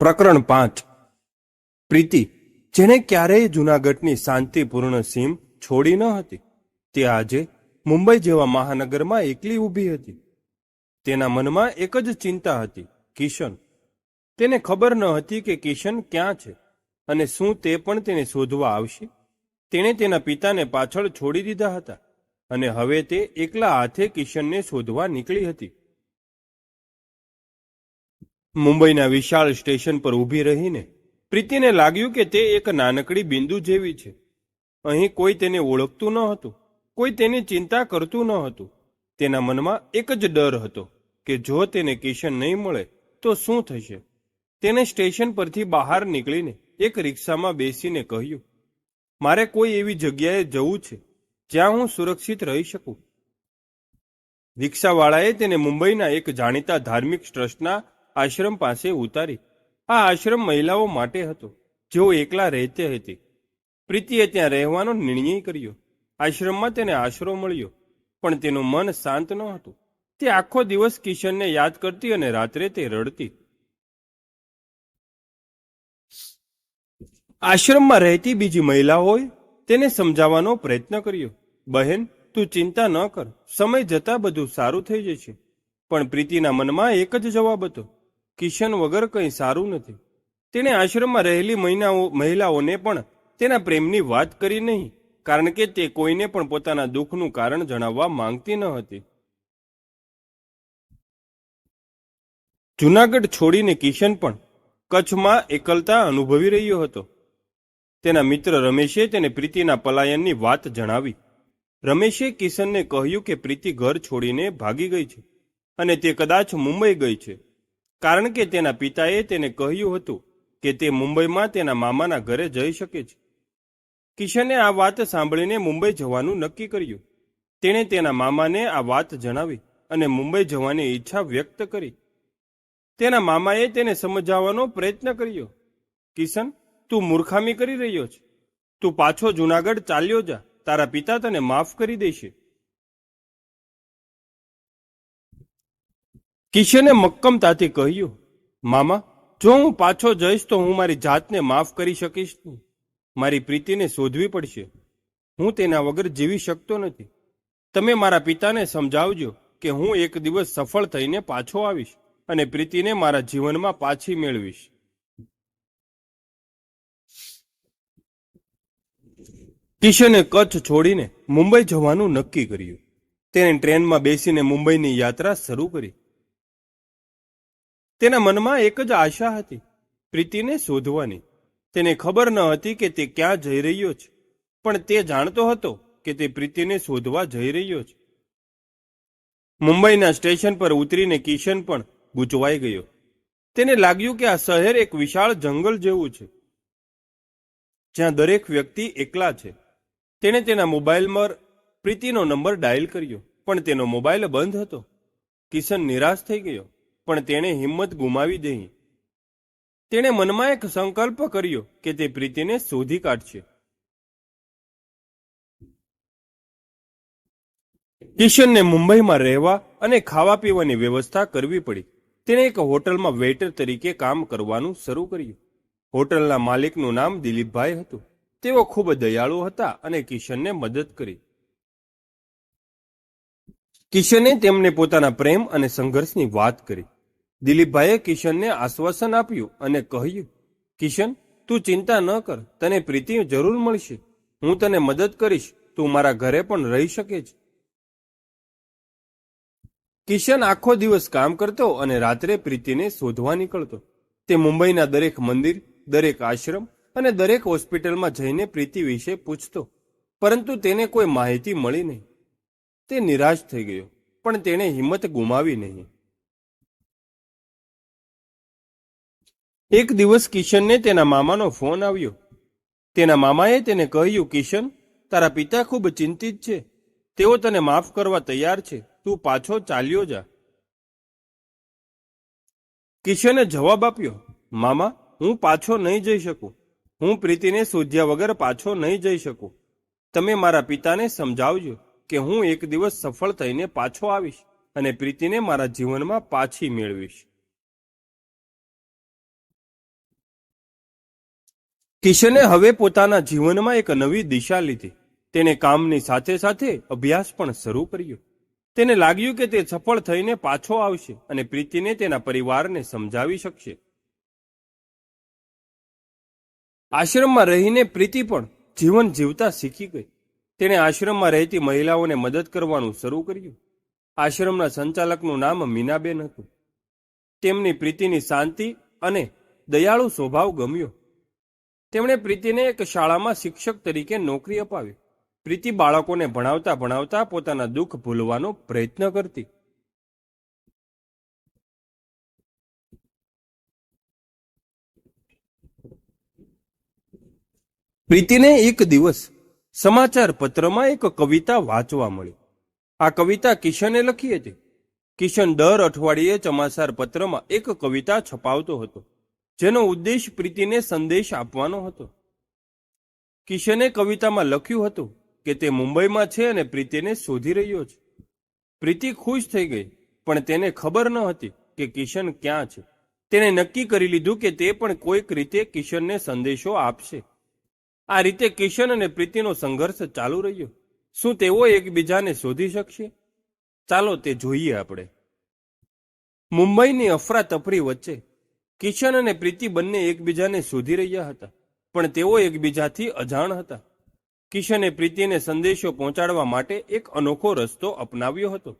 પ્રકરણ પાંચ. પ્રીતિ, જેણે ક્યારેય જૂનાગઢની શાંતિપૂર્ણ સીમ છોડી ન હતી, તે આજે મુંબઈ જેવા મહાનગરમાં એકલી ઊભી હતી. તેના મનમાં એક જ ચિંતા હતી, કિશન. તેને ખબર ન હતી કે કિશન ક્યાં છે અને શું તે પણ તેને શોધવા આવશે. તેણે તેના પિતાને પાછળ છોડી દીધા હતા અને હવે તે એકલા હાથે કિશનને શોધવા નીકળી હતી. મુંબઈના વિશાળ સ્ટેશન પર ઊભી રહીને પ્રીતિને લાગ્યું કે તે એક નાનકડી બિંદુ જેવી છે. અહીં કોઈ તેને ઓળખતું ન હતું, કોઈ તેની ચિંતા કરતું ન હતું. તેના મનમાં એક જ ડર હતો કે જો તેને કિશન નહીં મળે, તો શું થશે? તેને સ્ટેશન પરથી બહાર નીકળીને એક રિક્ષામાં બેસીને કહ્યું, મારે કોઈ એવી જગ્યાએ જવું છે જ્યાં હું સુરક્ષિત રહી શકું? રિક્ષાવાળાએ તેને મુંબઈના એક જાણીતા ધાર્મિક ટ્રસ્ટના આશ્રમ પાસે ઉતારી. આ આશ્રમ મહિલાઓ માટે હતો. જેઓ એકલા રહેતી હતી. પ્રીતિએ ત્યાં રહેવાનો નિર્ણય કર્યો. આશ્રમમાં તેને આશરો મળ્યો. પણ તેનું મન શાંત ન હતું. તે આખો દિવસ કિશનને યાદ કરતી અને રાત્રે તે રડતી. આશ્રમમાં રહેતી બીજી મહિલાઓએ તેને સમજાવવાનો પ્રયત્ન કર્યો. બહેન, તું ચિંતા ન કર. સમય જતા બધું સારું થઈ જશે. પણ પ્રીતિના મનમાં એક જ જવાબ હતો. કિશન વગર કંઈ સારું નથી. તેણે આશ્રમમાં રહેલી મહિનાઓ, મહિલાઓને પણ તેના પ્રેમની વાત કરી નહીં, કારણ કે તે કોઈને પણ પોતાના દુઃખનું કારણ જણાવવા માંગતી ન હતી. જુનાગઢ છોડીને કિશન પણ કચ્છમાં એકલતા અનુભવી રહ્યો હતો. તેના મિત્ર રમેશે તેને પ્રીતિના પલાયનની વાત જણાવી. રમેશે કિશનને કહ્યું કે પ્રીતિ ઘર છોડીને ભાગી ગઈ છે અને તે કદાચ મુંબઈ ગઈ છે. કારણ કે તેના પિતાએ તેને કહ્યું હતું કે તે મુંબઈમાં તેના મામાના ઘરે જઈ શકે છે. કિશને આ વાત સાંભળીને મુંબઈ જવાનું નક્કી કર્યું. તેણે તેના મામાને આ વાત જણાવી અને મુંબઈ જવાની ઈચ્છા વ્યક્ત કરી. તેના મામાએ તેને સમજાવવાનો પ્રયત્ન કર્યો. કિશન, તું મૂર્ખામી કરી રહ્યો છે. તું પાછો જુનાગઢ ચાલ્યો જા. તારા પિતા તને માફ કરી દેશે. કિશને મક્કમતાથી કહ્યું, મામા, જો હું પાછો જઈશ તો હું મારી જાતને માફ કરી શકીશ નહીં. મારી પ્રીતિને શોધવી પડશે. હું તેના વગર જીવી શકતો નથી. તમે મારા પિતાને સમજાવજો કે હું એક દિવસ સફળ થઈને પાછો આવીશ અને પ્રીતિને મારા જીવનમાં પાછી મેળવીશ. કિશને કચ્છ છોડીને મુંબઈ જવાનું નક્કી કર્યું. તેને ટ્રેનમાં બેસીને મુંબઈની યાત્રા શરૂ કરી. તેના મનમાં એક જ આશા હતી, પ્રીતિને શોધવાની. તેને ખબર ન હતી કે તે ક્યાં જઈ રહ્યો છે, પણ તે જાણતો હતો કે તે પ્રીતિને શોધવા જઈ રહ્યો છે. મુંબઈના સ્ટેશન પર ઉતરીને કિશન પણ ગૂંચવાઈ ગયો. તેને લાગ્યું કે આ શહેર એક વિશાળ જંગલ જેવું છે, જ્યાં દરેક વ્યક્તિ એકલા છે. તેણે તેના મોબાઈલમાં પ્રીતિનો નંબર ડાયલ કર્યો, પણ તેનો મોબાઈલ બંધ હતો. કિશન નિરાશ થઈ ગયો. પણ તેણે હિંમત ગુમાવી દઈ તેણે મનમાં એક સંકલ્પ કર્યો કે તે પ્રીતિને શોધી કાઢશે. કિશનને મુંબઈમાં રહેવા અને ખાવા પીવાની વ્યવસ્થા કરવી પડી. તેણે એક હોટલમાં વેઇટર તરીકે કામ કરવાનું શરૂ કર્યું. હોટલના માલિકનું નામ દિલીપભાઈ હતું. તેઓ ખૂબ દયાળુ હતા અને કિશનને મદદ કરી. કિશને તેમને પોતાના પ્રેમ અને સંઘર્ષની વાત કરી. દિલીપભાઈએ કિશનને આશ્વાસન આપ્યું અને કહ્યું, કિશન, તું ચિંતા ન કર, તને પ્રીતિ જરૂર મળશે. હું તને મદદ કરીશ, તું મારા ઘરે પણ રહી શકે છે. કિશન આખો દિવસ કામ કરતો અને રાત્રે પ્રીતિને શોધવા નીકળતો. તે મુંબઈના દરેક મંદિર, દરેક આશ્રમ અને દરેક હોસ્પિટલમાં જઈને પ્રીતિ વિશે પૂછતો, પરંતુ તેને કોઈ માહિતી મળી નહીં. તે નિરાશ થઈ ગયો, પણ તેણે હિંમત ગુમાવી નહીં. એક દિવસ કિશનને તેના મામાનો ફોન આવ્યો. તેના મામાએ તેને કહ્યું, કિશન, તારા પિતા ખૂબ ચિંતિત છે. તેઓ તને માફ કરવા તૈયાર છે. તું પાછો ચાલ્યો જા. કિશને જવાબ આપ્યો, મામા, હું પાછો નહીં જઈ શકું. હું પ્રીતિને શોધ્યા વગર પાછો નહીં જઈ શકું. તમે મારા પિતાને સમજાવજો કે હું એક દિવસ સફળ થઈને પાછો આવીશ અને પ્રીતિને મારા જીવનમાં પાછી મેળવીશ. કિશને હવે પોતાના જીવનમાં એક નવી દિશા લીધી. તેને કામની સાથે સાથે અભ્યાસ પણ શરૂ કર્યો. તેને લાગ્યું કે તે સફળ થઈને પાછો આવશે અને પ્રીતિને તેના પરિવારને સમજાવી શકશે. આશ્રમમાં રહીને પ્રીતિ પણ જીવન જીવતા શીખી ગઈ. તેણે આશ્રમમાં રહેતી મહિલાઓને મદદ કરવાનું શરૂ કર્યું. આશ્રમના સંચાલકનું નામ મીનાબેન હતું. તેમની પ્રીતિની શાંતિ અને દયાળુ સ્વભાવ ગમ્યો. તેમણે પ્રીતિને એક શાળામાં શિક્ષક તરીકે નોકરી અપાવી. પ્રીતિ બાળકોને ભણાવતા ભણાવતા પોતાના દુઃખ ભૂલવાનો પ્રયત્ન કરતી. પ્રીતિને એક દિવસ સમાચાર પત્રમાં એક કવિતા વાંચવા મળી. આ કવિતા કિશને લખી હતી. કિશન દર અઠવાડિયે ચમાચાર પત્રમાં એક કવિતા છપાવતો હતો. જેનો ઉદ્દેશ પ્રીતિને સંદેશ આપવાનો હતો. કિશને કવિતામાં લખ્યું હતું કે તે મુંબઈમાં છે અને પ્રીતિને શોધી રહ્યો છે. પ્રીતિ ખુશ થઈ ગઈ, પણ તેને ખબર ન હતી કે કિશન ક્યાં છે. તેણે નક્કી કરી લીધું કે તે પણ કોઈક રીતે કિશનને સંદેશો આપશે. આ રીતે કિશન અને પ્રીતિનો સંઘર્ષ ચાલુ રહ્યો. શું તેઓ એકબીજાને શોધી શકશે? ચાલો તે જોઈએ આપણે. મુંબઈની અફરાતફરી વચ્ચે કિશન અને પ્રીતિ બંને એકબીજાને શોધી રહ્યા હતા, પણ તેઓ એકબીજાથી અજાણ હતા. કિશને પ્રીતિને સંદેશો પહોંચાડવા માટે એક અનોખો રસ્તો અપનાવ્યો હતો.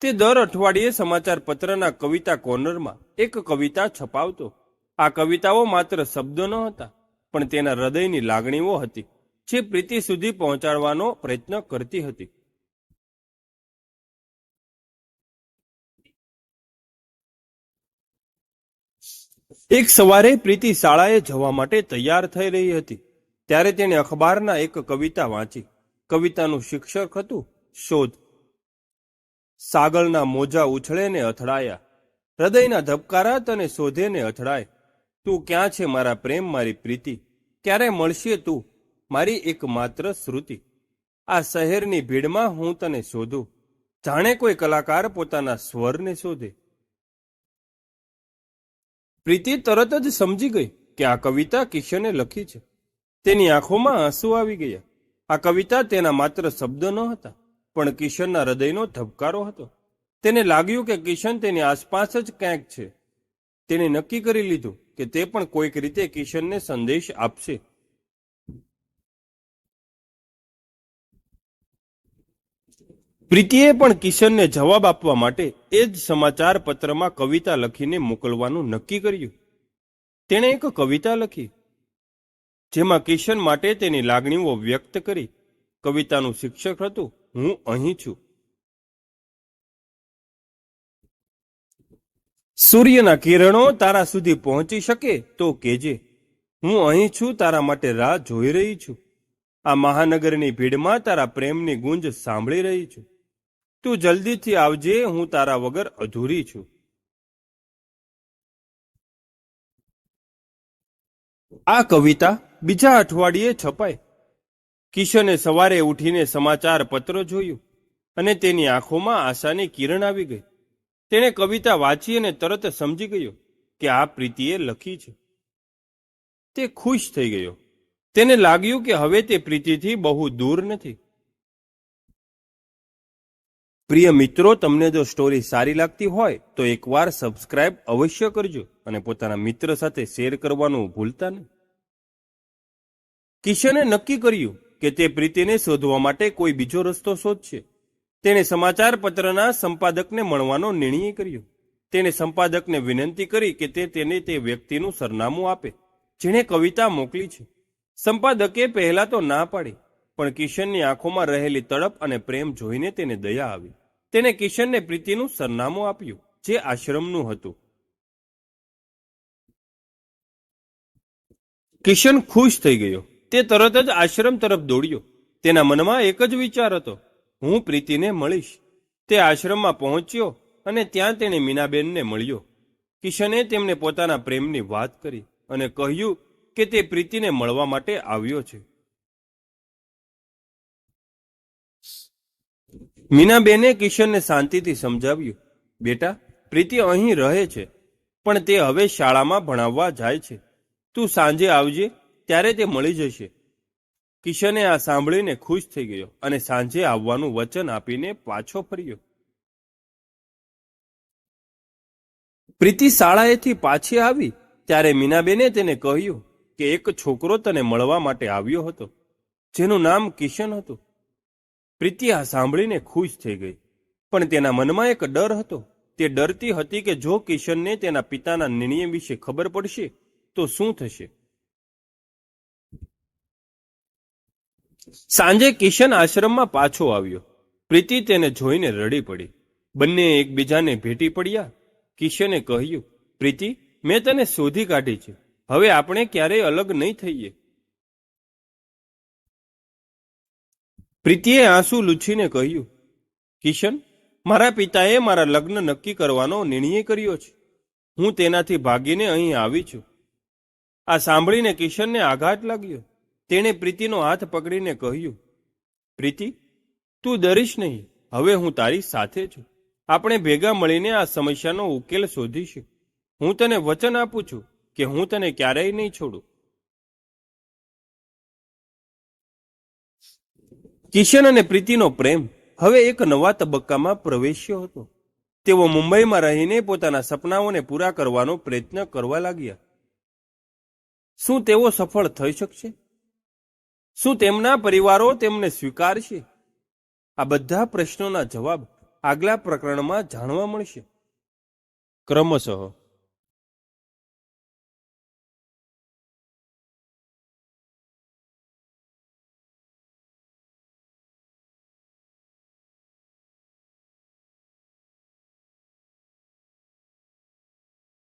તે દર અઠવાડિયે સમાચાર પત્રના કવિતા કોર્નરમાં એક કવિતા છપાવતો. આ કવિતાઓ માત્ર શબ્દો ન હતા, પણ તેના હૃદયની લાગણીઓ હતી, જે પ્રીતિ સુધી પહોંચાડવાનો પ્રયત્ન કરતી હતી. એક સવારે પ્રીતિ શાળાએ જવા માટે તૈયાર થઈ રહી હતી. ત્યારે તેણે અખબારના એક કવિતા વાંચી. કવિતાનું શીર્ષક હતું શોધ. સાગરના મોજા ઉછળે ને અથડાયા. હૃદયના ધબકારા તને શોધે ને અથડાય. તું ક્યાં છે મારા પ્રેમ, મારી પ્રીતિ? ક્યારે મળશે તું? મારી એકમાત્ર શ્રુતિ. આ શહેરની ભીડમાં હું તને શોધું. જાણે કોઈ કલાકાર પોતાના સ્વરને શોધે. પ્રીતિ તરત જ સમજી ગઈ કે આ કવિતા કિશને લખી છે. તેની આંખોમાં આંસુ આવી ગયા. આ કવિતા તેના માત્ર શબ્દ ન હતા, પણ કિશનના હૃદયનો ધબકારો હતો. તેને લાગ્યું કે કિશન તેની આસપાસ જ ક્યાંક છે. તેણે નક્કી કરી લીધું કે તે પણ કોઈક રીતે કિશનને સંદેશ આપશે. પ્રીતિએ પણ કિશનને જવાબ આપવા માટે એ જ સમાચાર પત્રમાં કવિતા લખીને મોકલવાનું નક્કી કર્યું. તેણે એક કવિતા લખી, જેમાં કિશન માટે તેની લાગણીઓ વ્યક્ત કરી. કવિતાનું શિક્ષક હતું, હું અહીં છું. સૂર્યના કિરણો તારા સુધી પહોંચી શકે તો કેજે હું અહીં છું, તારા માટે રાહ જોઈ રહી છું. આ મહાનગરની ભીડમાં તારા પ્રેમની ગુંજ સાંભળી રહી છું. તું જલ્દીથી આવજે, હું તારા વગર અધૂરી છું. આ કવિતા બીજા અઠવાડિયે છપાઈ કિશને સવારે ઉઠીને સમાચાર પત્ર જોયું અને તેની આંખોમાં આશાની કિરણ આવી ગઈ. તેણે કવિતા વાંચી અને તરત સમજી ગયો કે આ પ્રીતિએ લખી છે. તે ખુશ થઈ ગયો. તેને લાગ્યું કે હવે તે પ્રીતિથી બહુ દૂર નથી. પ્રિય મિત્રો, તમને જો સ્ટોરી સારી લાગતી હોય, તો એકવાર સબસ્ક્રાઇબ અવશ્ય કરજો અને પોતાના મિત્ર સાથે શેર કરવાનું ભૂલતા નહીં. કિશને નક્કી કર્યું કે તે પ્રીતિને શોધવા માટે કોઈ બીજો રસ્તો શોધશે. તેણે સમાચાર પત્રના સંપાદકને મળવાનો નિર્ણય કર્યો. તેણે સંપાદકને વિનંતી કરી કે તે તેને તે વ્યક્તિનું સરનામું આપે, જેણે કવિતા મોકલી છે. સંપાદકે પહેલા તો ના પાડી. પણ કિશનની આંખોમાં રહેલી તડપ અને પ્રેમ જોઈને તેને દયા આવી. તેને કિશનને પ્રીતિનું સરનામું આપ્યું, જે આશ્રમનું હતું. કિશન ખુશ થઈ ગયો. તે તરત જ આશ્રમ તરફ દોડ્યો. તેના મનમાં એક જ વિચાર હતો. હું પ્રીતિને મળીશ. તે આશ્રમમાં પહોંચ્યો અને ત્યાં તેણે મીનાબેનને મળ્યો. કિશને તેમને પોતાના પ્રેમની વાત કરી અને કહ્યું કે તે પ્રીતિને મળવા માટે આવ્યો છે. મીનાબેને કિશનને શાંતિથી સમજાવ્યું, બેટા, પ્રીતિ અહીં રહે છે, પણ તે હવે શાળામાં ભણાવવા જાય છે. તું સાંજે આવજે, ત્યારે તે મળી જશે. કિશને આ સાંભળીને ખુશ થઈ ગયો અને સાંજે આવવાનું વચન આપીને પાછો ફર્યો. પ્રીતિ શાળાએથી પાછી આવી, ત્યારે મીનાબેને તેને કહ્યું કે એક છોકરો તને મળવા માટે આવ્યો હતો, જેનું નામ કિશન હતું. પ્રીતિ આ સાંભળીને ખુશ થઈ ગઈ. પણ તેના મનમાં એક ડર હતો. તે ડરતી હતી કે જો કિશનને તેના પિતાના નિર્ણય વિશે ખબર પડશે, તો શું થશે? સાંજે કિશન આશ્રમમાં પાછો આવ્યો. પ્રીતિ તેને જોઈને રડી પડી. બંને એકબીજાને ભેટી પડ્યા. કિશને કહ્યું, પ્રીતિ, મેં તને શોધી કાઢી છે. હવે આપણે ક્યારેય અલગ નહીં થઈએ. પ્રીતિએ આંસુ લૂછીને કહ્યું, કિશન, મારા પિતાએ મારા લગ્ન નક્કી કરવાનો નિર્ણય કર્યો છે. હું તેનાથી ભાગીને અહીં આવી છું. આ સાંભળીને કિશનને આઘાત લાગ્યો. તેણે પ્રીતિનો હાથ પકડીને કહ્યું, પ્રીતિ, તું ડરીશ નહીં. હવે હું તારી સાથે છું. આપણે ભેગા મળીને આ સમસ્યાનો ઉકેલ શોધીશું. હું તને વચન આપું છું કે હું તને ક્યારેય નહીં છોડું. કિશન અને પ્રીતિનો પ્રેમ હવે એક નવા તબક્કામાં પ્રવેશ્યો હતો. તેઓ મુંબઈમાં રહીને પોતાના સપનાઓને પૂરા કરવાનો પ્રયત્ન કરવા લાગ્યા. શું તેઓ સફળ થઈ શકશે? શું તેમના પરિવારો તેમને સ્વીકારશે? આ બધા પ્રશ્નોના જવાબ આગલા પ્રકરણમાં જાણવા મળશે. ક્રમશઃ